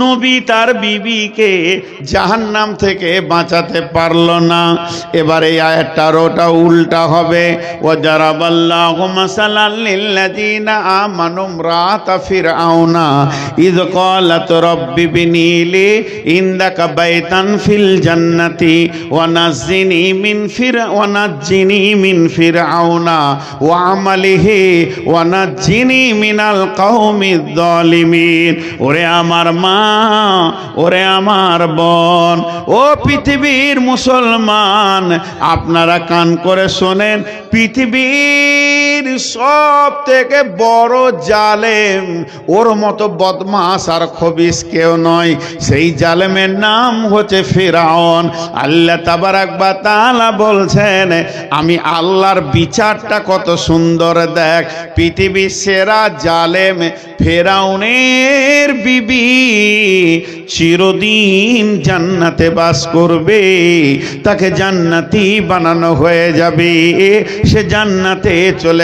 নবী তার বিবিকে জাহান্নাম থেকে বাঁচাতে পারল না। এবার এই আয়াতটার ওটা উল্টা হবে। ও যারা বাল্লাহ মাসাল্লাল্লাযীনা আমানু রাতা ফিরআউনা। ইয ক্বালাত রব্বি বিনিলি ইনদাকা বাইতান ফিল জান্নাতি। ওয়া নাজ্জিনি মিন ফির ওয়া নাজ্জিনি মিন ফিরআউনা। ওয়া আমালিহি ওয়া নাজ্জিনি মিনাল কওমিয যালিমিন ওরে আমার মা ওরে আমার বোন ও পৃথিবীর মুসলমান আপনারা কান করে শোনেন পৃথিবীর সব থেকে বড় জালেম। ওর মতো বদমাস আর খবিস কেউ নয়। সেই জালেমের নাম হচ্ছে ফেরাউন। আল্লাহ তাবারাক বা তাআলা বলছেন, আমি আল্লাহর বিচারটা কত সুন্দর দেখ। পৃথিবীর সেরা জালেম ফেরাউনের বিবি চিরদিন জান্নাতে বাস করবে। তাকে জান্নাতি বানানো হয়ে যাবে। সে জান্নাতে চলে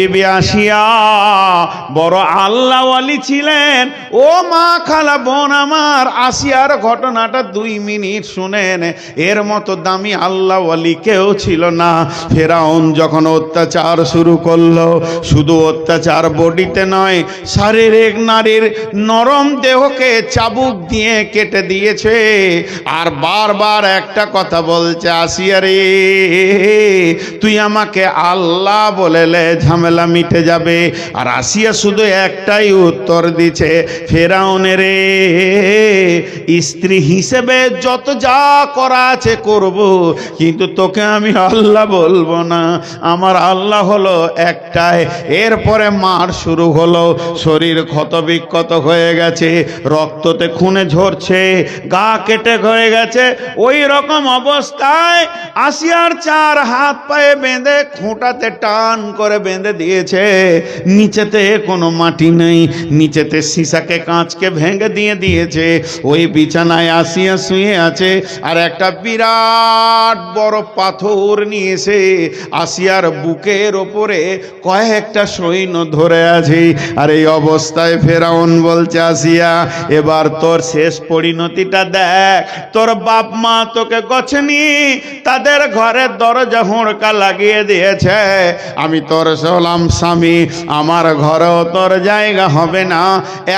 বিবি আসিয়া বড় আল্লাহওয়ালি ছিলেন। ও মা খালা বোন আমার, আসিয়ার ঘটনাটা দুই মিনিট শুনেন। এর মতো দামি আল্লাহওয়ালি কেউ ছিল না। ফেরাউন যখন অত্যাচার শুরু করল, শুধু অত্যাচার বডিতে নয়, শারীরিক নারীর নরম দেহকে চাবুক দিয়ে কেটে দিয়েছে। আর বারবার একটা কথা বলছে, আসিয়া রে, তুই আমাকে আল্লাহ বলেলে ঝামেলা মিটে যাবে। আর আসিয়া শুধু একটাই উত্তর দিছে, ফেরাউনে রে, স্ত্রী হিসেবে যত যা করা আছে করব, কিন্তু তোকে আমি আল্লাহ বলব না। আমার আল্লাহ হলো একটাই। এরপরে মার শুরু হলো। শরীর ক্ষত বিক্ষত হয়ে গেছে, রক্ততে খুনে ঝরছে, গা কেটে হয়ে গেছে। ওই রকম অবস্থায় আসিয়ার চার হাত পায়ে বেঁধে, খুঁটাতে টান করে বেঁধে দিয়েছে। নিচেতে কোনো মাটি নেই, নিচেতে সীসাকে কাঁচকে ভেঙে দিয়ে দিয়েছে। ওই বিছানায় আসিয়া শুয়ে আছে, আর একটা বিরাট বড় পাথর নিয়েছে আসিয়ার বুকের ওপরে কয়েকটা সৈন্য ধরে আছে। আর এই অবস্থায় ফেরাউন বলছে, আসিয়া, এবার তোর শেষ পরিণতিটা দেখ। তোর বাপ মা তোকে গছেনি, তাদের ঘরের দরজা হুড়কা লাগিয়ে দিয়েছে। আমি তোর হলাম স্বামী, আমার ঘরেও তোর জায়গা হবে না।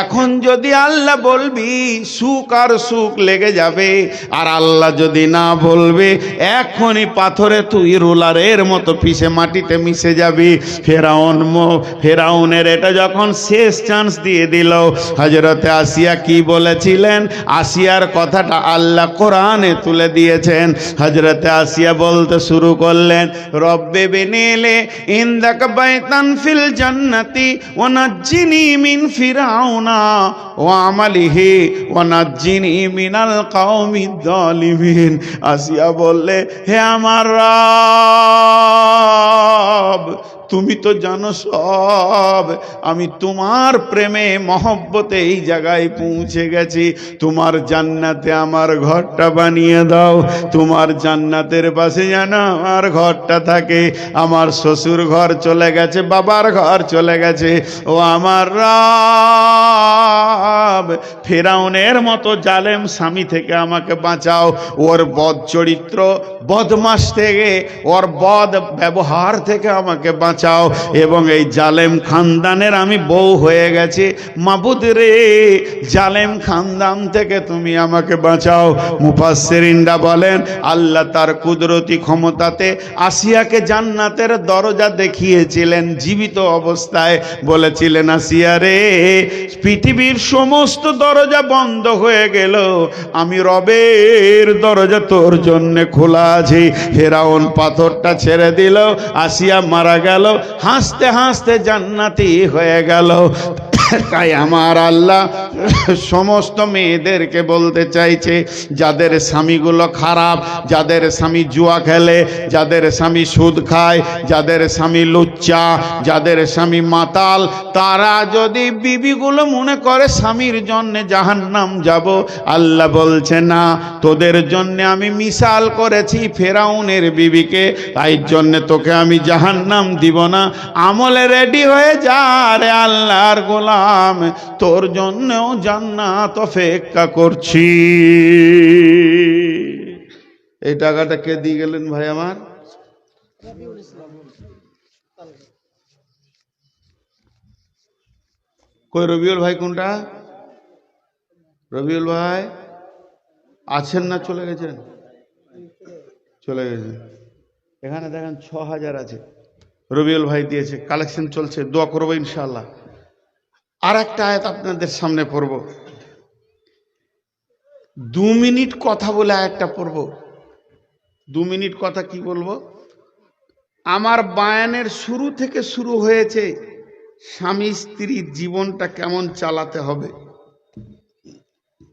এখন যদি আল্লাহ বলবি, সুখ আর সুখ লেগে যাবে। আর আল্লাহ যদি না বলবে, এখনই পাথরে তুই রোলারের মতো পিষে মাটিতে মিশে যাবি। ফেরাউন ফেরাউনের এটা যখন শেষ চান্স দিয়ে দিল হজরতে আসিয়া কি বলেছিলেন? আসিয়ার কথাটা আল্লাহ কোরআনে তুলে দিয়েছেন। হজরতে আসিয়া বলতে শুরু করলেন, রব্বে বেনেলে ইন্দাক বাইতান ফিল জান্নাতি, ওয়ানাজ্জিনি নাজ্জিনি মিন ফিরাউনা ওয়া আমালিহি, ওয়ানাজ্জিনি নাজ্জিনি মিনাল কাওমিদ জালিমিন আসিয়া বললে, হে আমার রব তুমি তো জানো সব। আমি তোমার প্রেমে, মহব্বতে এই জায়গায় পৌঁছে গেছি। তোমার জান্নাতে আমার ঘরটা বানিয়ে দাও। তোমার জান্নাতের পাশে যেন আমার ঘরটা থাকে। আমার শ্বশুর ঘর চলে গেছে, বাবার ঘর চলে গেছে। ও আমার রব ফেরাউনের মতো জালেম স্বামী থেকে আমাকে বাঁচাও। ওর বদ চরিত্র বদমাস থেকে, ওর বদ ব্যবহার থেকে আমাকে বাঁচাও। এবং এই জালেম খানদানের আমি বউ হয়ে গেছি। মাবুদ রে, জালেম খানদান থেকে তুমি আমাকে বাঁচাও। মুফাসসিরিনরা বলেন, আল্লাহ তার কুদরতি ক্ষমতাতে আসিয়াকে জান্নাতের দরজা দেখিয়েছিলেন, জীবিত অবস্থায়। বলেছিলেন, আসিয়া রে, পৃথিবীর সমস্ত দরজা বন্ধ হয়ে গেল। আমি রবের দরজা তোর জন্য খোলা আছে। হেরাউন পাথরটা ছেড়ে দিল, আসিয়া মারা গেল, হাসতে হাসতে জান্নাতি হয়ে গেল। তাই আমার আল্লাহ সমস্ত মেয়েদেরকে বলতে চাইছে, যাদের স্বামীগুলো খারাপ, যাদের স্বামী জুয়া খেলে, যাদের স্বামী সুদ খায়, যাদের স্বামী লুচ্চা, যাদের স্বামী মাতাল, তারা যদি বিবিগুলো মনে করে স্বামীর জন্যে জাহান্নাম যাব, আল্লাহ বলছে, না, তোদের জন্য আমি মিশাল করেছি ফেরাউনের বিবিকে, তাই জন্যে তোকে আমি জাহান্নাম দিব না, আমলে রেডি হয়ে যা রে আল্লাহর গোলাম, তোর জন্যও জান্নাত অপেক্ষা করছি। এই টাকাটা কে দিয়ে গেলেন ভাই আমার? কই রবিউল ভাই কোনটা? রবিউল ভাই, আছেন না চলে গেছেন? চলে গেছেন। এখানে দেখেন ছ হাজার আছে। রবিউল ভাই দিয়েছে, কালেকশন চলছে, দোয়া করব ইনশাল্লাহ আর একটা আয়াত আপনাদের সামনে পড়ব। দু মিনিট কথা বলে আয়াতটা পড়ব। দু মিনিট কথা কি বলব? আমার বায়ানের শুরু থেকে শুরু হয়েছে, স্বামী স্ত্রীর জীবনটা কেমন চালাতে হবে।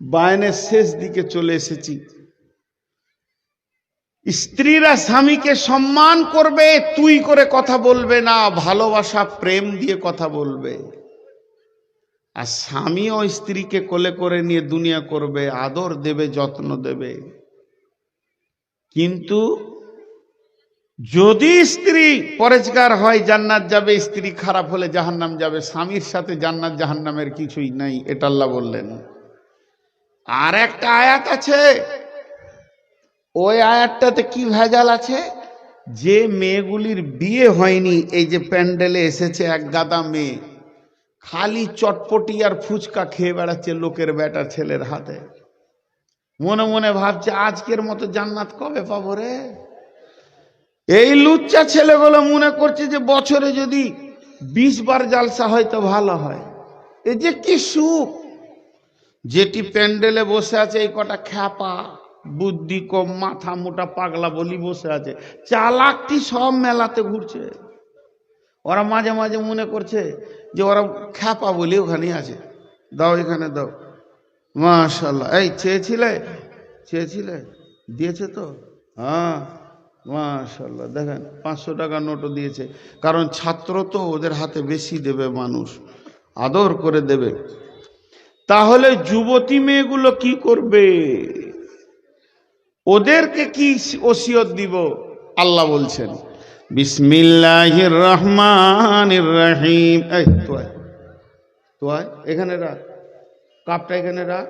বায়ানের শেষ দিকে চলে এসেছি। স্ত্রীরা স্বামীকে সম্মান করবে, তুই করে কথা বলবে না, ভালোবাসা, প্রেম দিয়ে কথা বলবে। আর স্বামীও স্ত্রীকে কোলে করে নিয়ে দুনিয়া করবে, আদর দেবে, যত্ন দেবে। কিন্তু যদি স্ত্রী পরেজগার হয়, জান্নাত যাবে, স্ত্রী খারাপ হলে জাহান্নাম যাবে, স্বামীর সাথে জান্নাত জাহান্নামের কিছুই নাই, এটা আল্লাহ বললেন। আর একটা আয়াত আছে, ওই আয়াতটাতে কি ভেজাল আছে? যে মেয়েগুলির বিয়ে হয়নি, এই যে প্যান্ডেলে এসেছে এক গাদা মেয়ে খালি চটপটি আর ফুচকা খেয়ে বেড়াচ্ছে লোকের বেটার ছেলের হাতে। মনে মনে ভাবছে, আজকের মতো জান্নাত কবে পাবো রে? এই লুচ্চা ছেলেগুলো মনে করছে যে বছরে যদি বিশ বার জালসা হয় তো ভালো হয়। এই যে কি সুখ! যেটি প্যান্ডেলে বসে আছে, এই কটা খ্যাপা, বুদ্ধি কম, মাথা মোটা, পাগলা বলি বসে আছে। চালাকটি সব মেলাতে ঘুরছে। ওরা মাঝে মাঝে মনে করছে যে ওরা খ্যাপা বলি ওখানে আছে। দাও এখানে দাও। মাশাল্লাহ এই চেয়েছিলে? চেয়েছিলে? দিয়েছে তো? হ্যাঁ। মাশাল্লাহ দেখেন, পাঁচশো টাকা নোটও দিয়েছে। কারণ ছাত্র তো ওদের হাতে বেশি দেবে মানুষ। আদর করে দেবে। তাহলে যুবতী মেয়েগুলো কি করবে? ওদেরকে কি ওসিয়ত দিব? আল্লাহ বলছেন। বিসমিল্লাহির রহমানির রহিম এই তো আয় তো আয় এখানে রাখ। কাপটা এখানে রাখ।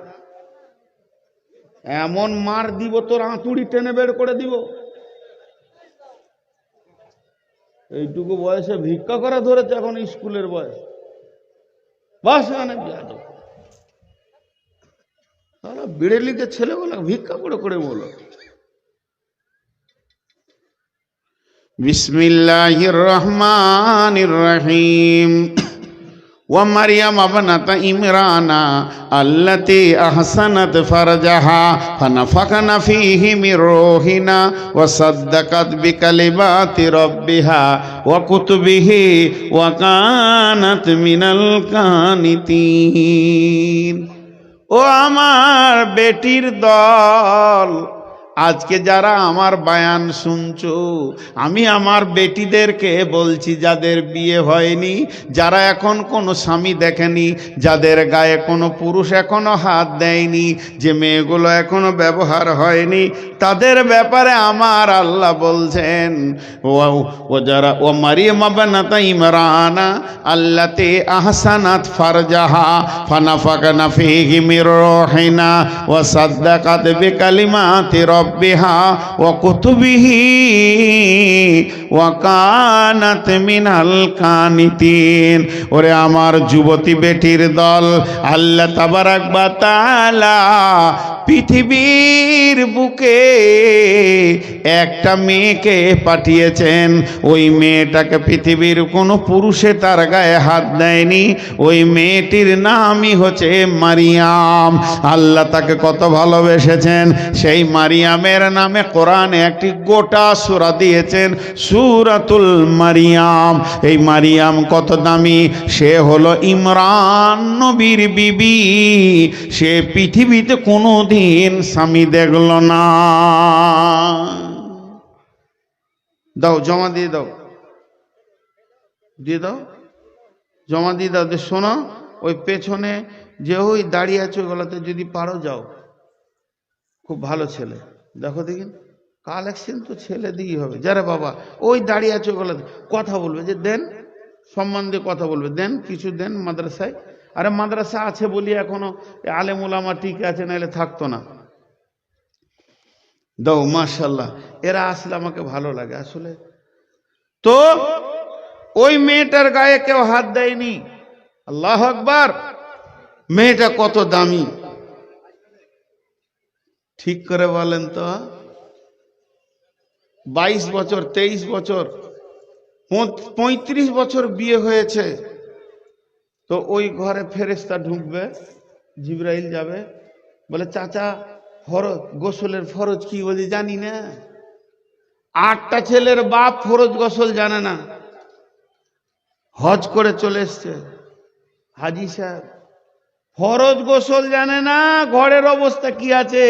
এমন মার দিব তোর আঁতুড়ি টেনে বের করে দিব। এইটুকু বয়সে ভিক্ষা করা ধরেছে এখন স্কুলের বয়স। বাস অনেক বিড়েলিতে ছেলেগুলো ভিক্ষা করে করে বলো। বিসমিল্লাহির রহমানির রহিম ومريم ابنة إمران التي أحسنت فرجها فنفخنا فيه من روحنا وصدقت بكلمات ربها وكتبه وكانت من القانتين ও আমার বেটির দল আজকে যারা আমার বায়ান শুনছো, আমি আমার বেটিদেরকে বলছি, যাদের বিয়ে হয়নি, যারা এখন কোনো স্বামী দেখেনি, যাদের গায়ে কোনো পুরুষ এখনও হাত দেয়নি, যে মেয়েগুলো এখনও ব্যবহার হয়নি, তাদের ব্যাপারে আমার আল্লাহ বলছেন, ও ও যারা, ও মারিয়াম বানাতা ইমরানা, আল্লাতে আহসানাত ফারজাহা, ফানাফাকানা ফিহি মির রহিনা ওয়া সাদ্দাকাত বিকালিমাতি রব্বিহা ওয়া কুতুবিহি ওয়া কানাত মিনাল কানিতিন ওরে আমার যুবতী বেটির দল, আল্লাহ তাবারাক বা তাআলা পৃথিবীর বুকে একটা মেয়েকে পাঠিয়েছেন। ওই মেয়েটাকে পৃথিবীর কোনো পুরুষে তার গায়ে হাত দেয়নি। ওই মেয়েটির নামই হচ্ছে মারিয়াম। আল্লাহ তাকে কত ভালোবেসেছেন। সেই মারিয়ামের নামে কোরআনে একটি গোটা সুরা দিয়েছেন, সুরাতুল মারিয়াম। এই মারিয়াম কত দামি? সে হলো ইমরান নবীর বিবি। সে পৃথিবীতে কোনো দিন স্বামী দেখল না। দাও, জমা দিয়ে দাও। দিয়ে দাও। জমা দিয়ে দাও। শোনো, ওই পেছনে যে ওই দাঁড়িয়ে আছে ওগুলোতে যদি পারো যাও। খুব ভালো ছেলে। দেখো দেখি, কালেকশন তো ছেলে দিয়েই হবে। যারা বাবা, ওই দাঁড়িয়ে আছে ওগুলোতে কথা বলবে যে, দেন সম্বন্ধে কথা বলবে। দেন, কিছু দেন মাদ্রাসায় আরে মাদ্রাসা আছে বলি এখনও আলেম ওলামা টিকে আছে নাহলে থাকতো না। দাও মাশাল্লাহ এরা আসলে আমাকে ভালো লাগে আসলে। তো, ওই মেয়েটার গায়ে কেউ হাত দেয়নি। আল্লাহ আকবার, মেয়েটা কত দামি। ঠিক করে বলেন তো। বাইশ বছর, তেইশ বছর, পঁয়ত্রিশ বছর বিয়ে হয়েছে। তো ওই ঘরে ফেরেস্তা ঢুকবে, জিব্রাইল যাবে, বলে, চাচা, ফরজ, গোসলের ফরজ কি বলি জানি না। আটটা ছেলের বাপ ফরজ গোসল জানে না। হজ করে চলে এসছে। হাজি সাহেব, ফরজ গোসল জানে না, ঘরের অবস্থা কি আছে?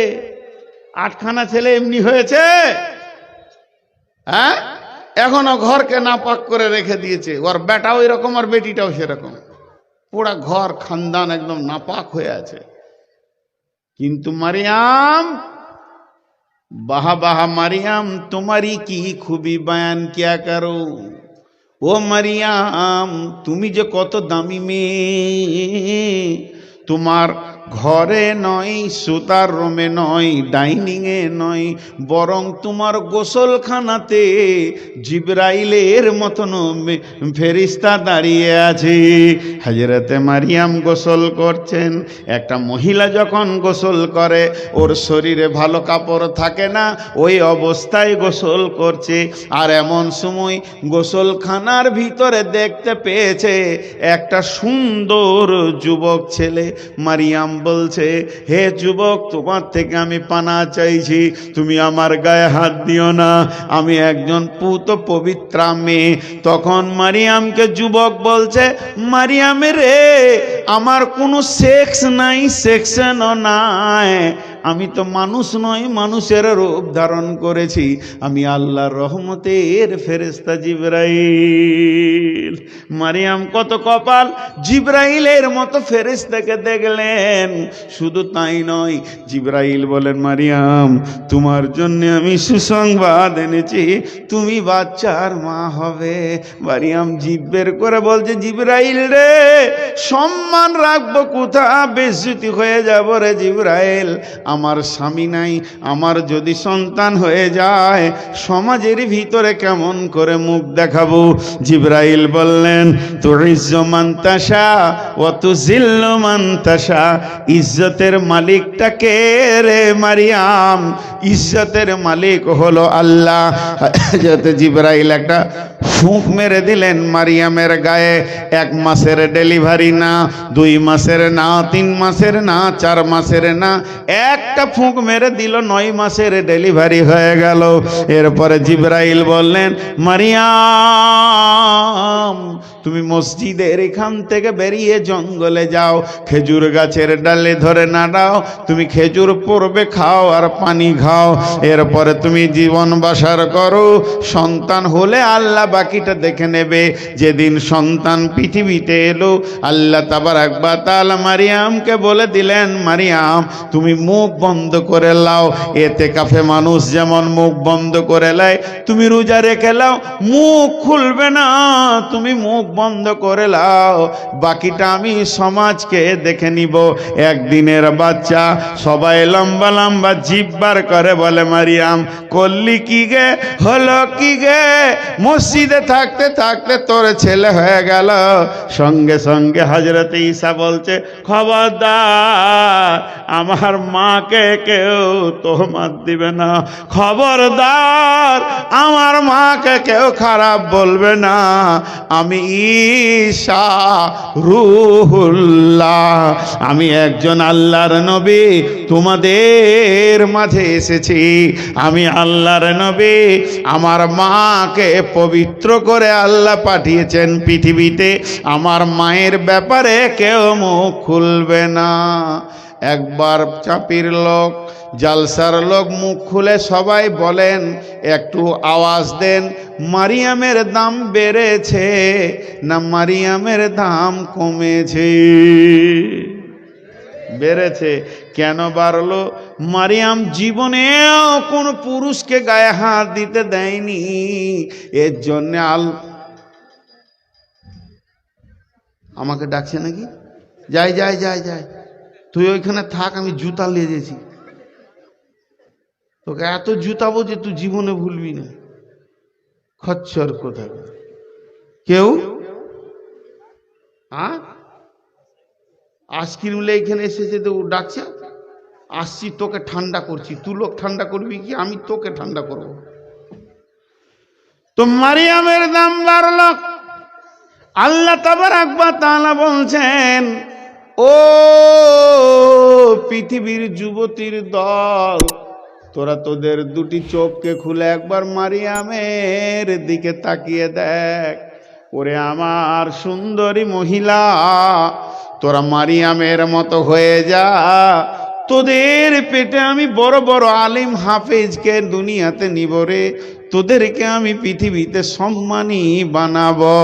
আটখানা ছেলে এমনি হয়েছে? হ্যাঁ? এখনও ঘরকে নাপাক করে রেখে দিয়েছে। ওর বেটাও এরকম, আর বেটিটাও সেরকম। পুরা ঘর খানদান একদম নাপাক হয়ে আছে। কিন্তু মারিয়াম, বাহা বাহা মারিয়াম, তোমারই কি খুবই বয়ান, কিয়া করো? ও মারিয়াম, তুমি যে কত দামি মেয়ে, তোমার ঘরে নয়, সুতার রুমে নয়, ডাইনিংয়ে নয়, বরং তোমার গোসলখানাতে জিব্রাইলের মতন ফেরিস্তা দাঁড়িয়ে আছে। হাজরতে মারিয়াম গোসল করছেন। একটা মহিলা যখন গোসল করে, ওর শরীরে ভালো কাপড় থাকে না, ওই অবস্থায় গোসল করছে। আর এমন সময় গোসলখানার ভিতরে দেখতে পেয়েছে একটা সুন্দর যুবক ছেলে, মারিয়াম বলছে, হে যুবক, তোমার থেকে আমি পানা চাইছি। তুমি আমার গায়ে হাত দিও না। আমি একজন পুত পবিত্রা মেয়ে। তখন মারিয়ামকে যুবক বলছে, মারিয়ামে রে, আমার কোনো সেক্স নাই সেকশনও নাই। আমি তো মানুষ নয়, মানুষের রূপ ধারণ করেছি। আমি আল্লাহর রহমতের ফেরেস্তা জিব্রাইল। মারিয়াম কত কপাল, জিব্রাইলের মতো ফেরেস্তাকে দেখলেন। শুধু তাই নয়, জিব্রাইল বলেন, মারিয়াম, তোমার জন্য আমি সুসংবাদ এনেছি। তুমি বাচ্চার মা হবে। মারিয়াম জিভ বের করে বলছে, জিব্রাইল রে, সম্মান রাখব কোথা বেজ্জুতি হয়ে যাব রে জিব্রাইল। আমার স্বামী নাই, আমার যদি সন্তান হয়ে যায়, সমাজের ভিতরে কেমন করে মুখ দেখাবো? জিব্রাইল বললেন তোর মান্তাসা ও তু মান্তাসা ইজ্জতের মালিকটাকে রে মারিয়াম, ইজ্জতের মালিক হলো আল্লাহ। যাতে জিব্রাইল একটা ফুঁক মেরে দিলেন মারিয়ামের গায়ে। এক মাসের ডেলিভারি না, দুই মাসের না, তিন মাসের না, চার মাসের না। একটা ফুঁক মেরে দিল, নয় মাসের ডেলিভারি হয়ে গেল। এরপরে জিব্রাইল বললেন, মারিয়াম তুমি মসজিদের এখান থেকে বেরিয়ে জঙ্গলে যাও, খেজুর গাছের ডালে ধরে নাড়াও, তুমি খেজুর পড়বে খাও আর পানি খাও। এরপরে তুমি জীবন বাসার করো, সন্তান হলে আল্লাহ বাকিটা দেখে নেবে। যেদিন সন্তান পৃথিবীতে এলো, আল্লাহ তাবার একবার তাল মারিয়ামকে বলে দিলেন, মারিয়াম, তুমি মুখ বন্ধ করে লাও। এতে কাফে মানুষ যেমন মুখ বন্ধ করে লায় তুমি রোজা রেখে লাও। মুখ খুলবে না, তুমি মুখ বন্ধ করে লাও। বাকিটা আমি সমাজকে দেখে নিব। একদিনের বাচ্চা সবাই লম্বা লম্বা জিব্বার করে বলে, মারিয়াম, করলি কি গে? হলো কি গে? মসজিদে থাকতে থাকতে তোর ছেলে হয়ে গেল। সঙ্গে সঙ্গে হজরত ঈসা বলছে, খবরদার, আমার মাকে কেউ তোহমাত দিবে না। খবরদার, আমার মাকে কেউ খারাপ বলবে না। আমি ঈশা রুহুল্লাহ, আমি একজন আল্লাহর নবী, তোমাদের মাঝে এসেছি। আমি আল্লাহর নবী, আমার মাকে পবিত্র করে আল্লাহ পাঠিয়েছেন পৃথিবীতে। আমার মায়ের ব্যাপারে কেউ মুখ খুলবে না। একবার চাপির লোক জালসার লোক মুখ খুলে সবাই বলেন, একটু আওয়াজ দেন, মারিয়ামের দাম বেড়েছে না মারিয়ামের দাম কমেছে? বেড়েছে। কেন বাড়লো? মারিয়াম জীবনেও কোন পুরুষকে গায়ে হাত দিতে দেয়নি। এর জন্য আল, আমাকে ডাকছে নাকি? যাই যাই যাই যাই। তুই ওইখানে থাক, আমি জুতা নিয়ে যেছি তোকে এত জুতাবো যে তুই জীবনে ভুলবি না। খচ্চর কোথায় কেউ? হ্যাঁ আইসক্রিম এখানে এসেছে তো ডাকছে। আসছি, তোকে ঠান্ডা করছি। তুই লোক ঠান্ডা করবি কি? আমি তোকে ঠান্ডা করব। তো মারিয়ামের দাম বাড়ল। আল্লাহ তাবার আকবর তালা বলছেন, ও পৃথিবীর যুবতীর দল তোরা তোদের দুটি চোখকে খুলে একবার মারিয়ামের দিকে তাকিয়ে দেখ। ওরে আমার সুন্দরী মহিলা, তোরা মারিয়ামের মতো হয়ে যা। তোদের পেটে আমি বড় বড় আলিম হাফেজকে দুনিয়াতে নিব রে। তোদেরকে আমি পৃথিবীতে সম্মানী বানাবো।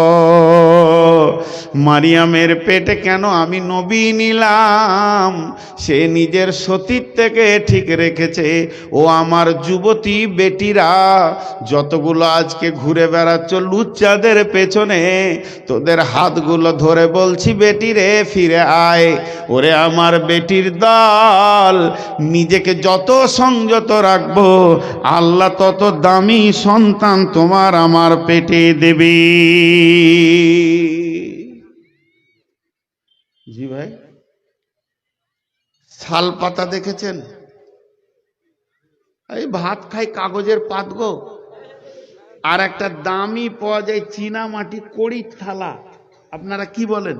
মারিয়ামের পেটে কেন আমি নবী নিলাম? সে নিজের সতীত্বকে ঠিক রেখেছে। ও আমার যুবতী বেটিরা, যতগুলো আজকে ঘুরে বেড়াচ্ছ লুচ্চাদের পেছনে, তোদের হাতগুলো ধরে বলছি, বেটিরে, ফিরে আয়। ওরে আমার বেটির দল, নিজেকে যত সংযত রাখব, আল্লাহ তত দামি সন্তান তোমার আমার পেটে দেবে। জি ভাই। শাল পাতা দেখেছেন? এই ভাত খাই কাগজের পাত গো। আর একটা দামি পাওয়া যায় চীনা মাটি কড়ি থালা। আপনারা কি বলেন?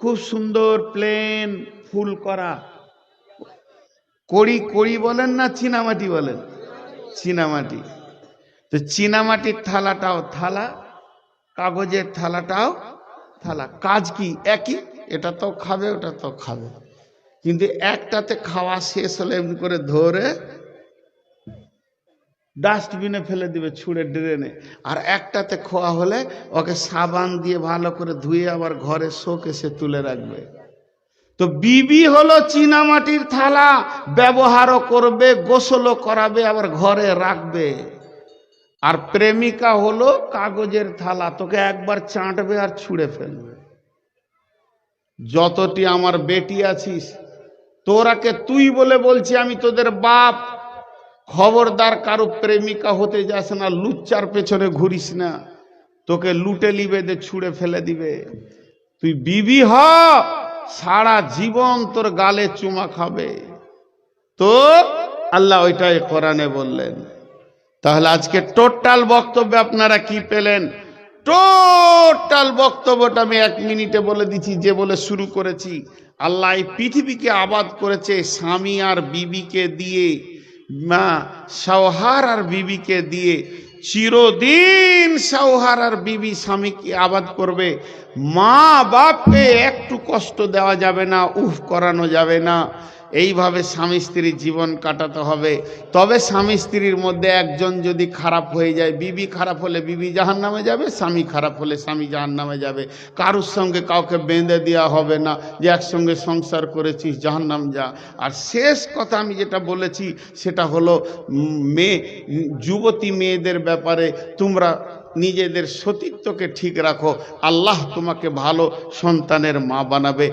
খুব সুন্দর প্লেন ফুল করা। কড়ি কড়ি বলেন না চীনামাটি বলেন? চীনামাটি তো চীনামাটির থালাটাও থালা, কাগজের থালাটাও থালা। কাজ কি? একই? এটা তো খাবে, ওটা তো খাবে। কিন্তু একটাতে খাওয়া শেষ হলে এমনি করে ধরে ডাস্টবিনে ফেলে দিবে, ছুঁড়ে ড্রেনে আর একটাতে খোয়া হলে ওকে সাবান দিয়ে ভালো করে ধুয়ে আবার ঘরে শোকেসে তুলে রাখবে। তো বিবি হলো চীনামাটির থালা, ব্যবহারও করবে, গোসলও করাবে, আবার ঘরে রাখবে। আর প্রেমিকা হলো কাগজের থালা, তোকে একবার চাঁটবে আর ছুঁড়ে ফেলবে। যতটি আমার বেটি আছিস, তোরাকে তুই বলে বলছি, আমি তোদের বাপ। খবরদার কারও প্রেমিকা হতে যাস না, লুচ্চার পেছনে ঘুরিস না। তোকে লুটে লিবে দে ছুঁড়ে ফেলে দিবে। তুই বিবি হ, সারা জীবন তোর গালে চুমা খাবে। তো আল্লাহ ওইটাই কোরআনে বললেন। তাহলে আজকে টোটাল বক্তব্য আপনারা কি পেলেন? টোটাল বক্তব্যটা আমি এক মিনিটে বলে দিচ্ছি, যে বলে শুরু করেছি। আল্লাহ পৃথিবীকে আবাদ করেছে স্বামী আর বিবিকে দিয়ে, মা সৌহার আর বিবিকে দিয়ে। চিরদিন সৌহার আর বিবি স্বামীকে আবাদ করবে। মা বাপকে একটু কষ্ট দেওয়া যাবে না, উফ, করানো যাবে না। এইভাবে স্বামী স্ত্রীর জীবন কাটাতে হবে। তবে স্বামী স্ত্রীর মধ্যে একজন যদি খারাপ হয়ে যায়, বিবি খারাপ হলে বিবি জাহান নামে যাবে, স্বামী খারাপ হলে স্বামী জাহান নামে যাবে। কারুর সঙ্গে কাউকে বেঁধে দেওয়া হবে না যে একসঙ্গে সংসার করেছিস জাহান নাম যা। আর শেষ কথা আমি যেটা বলেছি, সেটা হলো, মেয়ে, যুবতী মেয়েদের ব্যাপারে তোমরা নিজেদের সতীত্বকে ঠিক রাখো। আল্লাহ তোমাকে ভালো সন্তানের মা বানাবে।